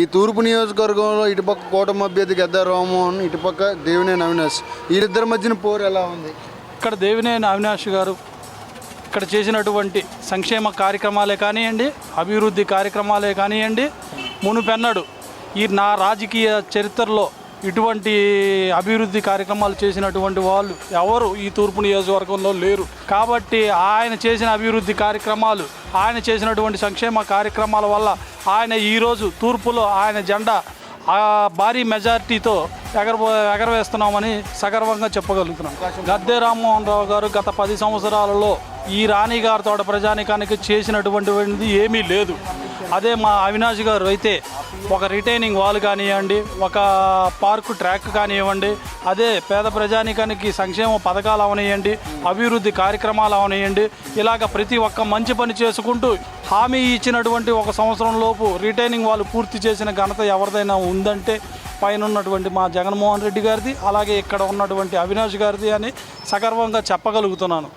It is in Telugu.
ఈ తూర్పు నియోజకవర్గంలో ఇటుపక్క కూటమి అభ్యర్థి గద్దా రామ్మోహన్ ఇటుపక్క దేవినేని అవినాష్. వీరిద్దరి మధ్యన పోరు ఎలా ఉంది? ఇక్కడ దేవినేని అవినాష్ గారు ఇక్కడ చేసినటువంటి సంక్షేమ కార్యక్రమాలే కానివ్వండి అభివృద్ధి కార్యక్రమాలే కానివ్వండి మునుపెన్నడు. ఈ నా రాజకీయ చరిత్రలో ఇటువంటి అభివృద్ధి కార్యక్రమాలు చేసినటువంటి వాళ్ళు ఎవరు ఈ తూర్పు నియోజకవర్గంలో లేరు. కాబట్టి ఆయన చేసిన అభివృద్ధి కార్యక్రమాలు ఆయన చేసినటువంటి సంక్షేమ కార్యక్రమాల వల్ల ఆయన ఈరోజు తూర్పులో ఆయన జెండా భారీ మెజారిటీతో ఎగర ఎగరవేస్తున్నామని సగర్వంగా చెప్పగలుగుతున్నాం. గద్దె రామ్మోహన్ రావు గారు గత పది సంవత్సరాలలో ఈ రాణి గారి తోట ప్రజానికానికి చేసినటువంటిది ఏమీ లేదు. అదే మా అవినాష్ గారు అయితే ఒక రిటైనింగ్ వాల్ కానివ్వండి ఒక పార్కు ట్రాక్ కానివ్వండి అదే పేద ప్రజానికానికి సంక్షేమ పథకాలు అవనివ్వండి అభివృద్ధి కార్యక్రమాలు అవనివ్వండి ఇలాగ ప్రతి ఒక్క మంచి పని చేసుకుంటూ హామీ ఇచ్చినటువంటి ఒక సంవత్సరం లోపు రిటైనింగ్ వాళ్ళు పూర్తి చేసిన ఘనత ఎవరిదైనా ఉందంటే పైన ఉన్నటువంటి మా జగన్మోహన్ రెడ్డి గారిది అలాగే ఇక్కడ ఉన్నటువంటి అవినాష్ గారిది అని సగర్వంగా చెప్పగలుగుతున్నాను.